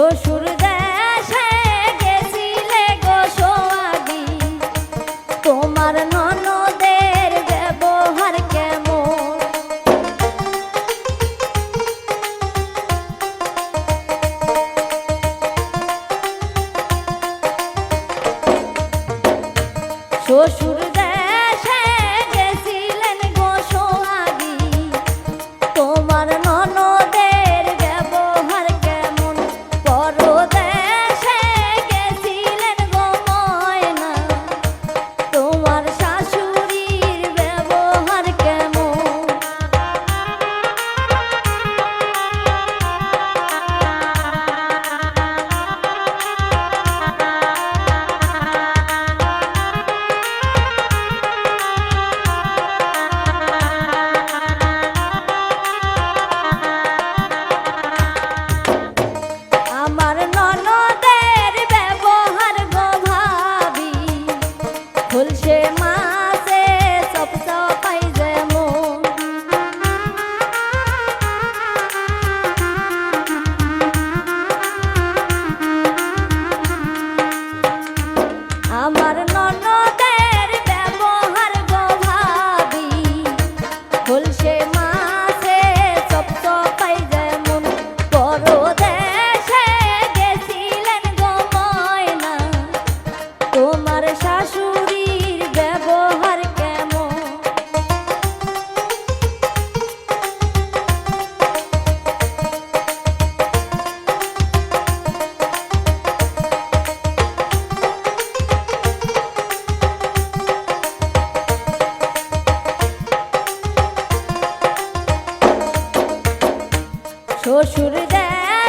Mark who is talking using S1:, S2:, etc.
S1: শ্বশুর গো তোমার ব্যবহার কেমন? শ্বশুর